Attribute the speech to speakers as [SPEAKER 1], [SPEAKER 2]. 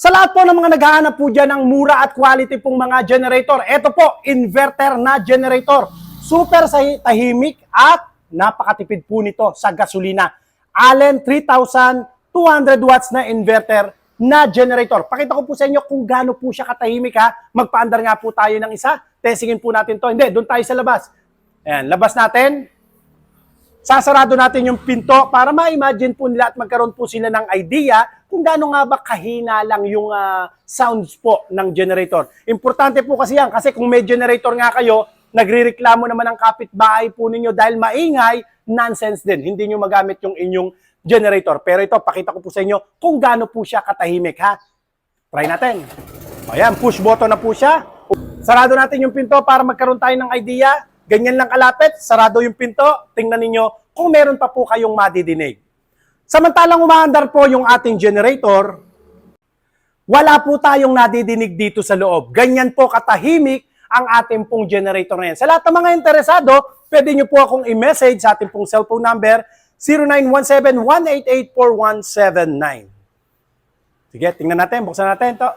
[SPEAKER 1] Sa lahat po ng mga naghahanap po dyan ng mura at quality pong mga generator, ito po, inverter na generator. Super tahimik at napakatipid po nito sa gasolina. Allen 3,200 watts na inverter na generator. Pakita ko po sa inyo kung gaano po siya katahimik ha. Magpaandar nga po tayo ng isa. Testingin po natin to. Hindi, doon tayo sa labas. Ayan, labas natin. Sasarado natin yung pinto para ma-imagine po nila at magkaroon po sila ng idea kung gaano nga ba kahina lang yung ah, sounds po ng generator. Importante po kasi yan kasi kung may generator nga kayo, nagrireklamo naman ng kapitbahay po ninyo dahil maingay, nonsense din. Hindi nyo magamit yung inyong generator. Pero ito, pakita ko po sa inyo kung gaano po siya katahimik ha. Try natin. Ayan, push button na po siya. Sarado natin yung pinto para magkaroon tayo ng idea. Ganyan lang kalapit, sarado yung pinto. Tingnan ninyo kung meron pa po kayong madidinig. Samantalang umaandar po yung ating generator, wala po tayong nadidinig dito sa loob. Ganyan po katahimik ang ating pong generator na yan. Sa lahat ng mga interesado, pwede nyo po akong i-message sa ating pong cellphone number 0917-188-4179. Sige, tingnan natin. Buksan natin to.